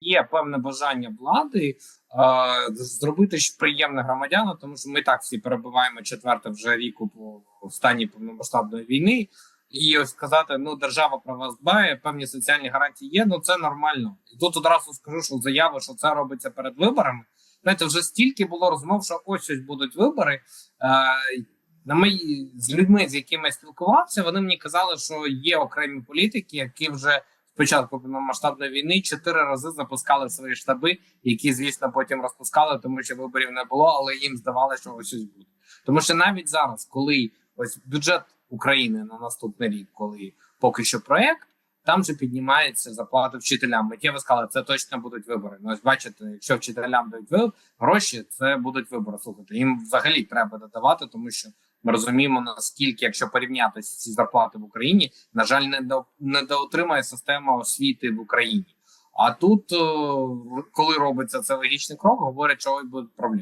є певне бажання влади е, зробити приємне громадянам, тому що ми так всі перебуваємо четверте вже рік у у стані повномасштабної війни. І ось сказати, ну держава про вас дбає, певні соціальні гарантії є. Ну це нормально. І тут одразу скажу, що заява, що це робиться перед виборами. Знаєте, вже стільки було розмов, що ось ось будуть вибори. Е, на мої з людьми, з якими я спілкувався, вони мені казали, що є окремі політики, які вже спочатку повномасштабної війни чотири рази запускали свої штаби, які, звісно, потім розпускали, тому що виборів не було, але їм здавалося, що ось ось буде. Тому що навіть зараз, коли ось бюджет України на наступний рік, коли поки що проект. Там же піднімається зарплата вчителям. Миттєво сказали, це точно будуть вибори. Ну, ось бачите, якщо вчителям дають гроші, це будуть вибори. Слухайте, їм взагалі треба додавати, тому що ми розуміємо наскільки, якщо порівняти ці зарплати в Україні, на жаль, не до не доотримає система освіти в Україні. А тут, е, коли робиться це логічний крок, говорять, що ой, будуть проблеми.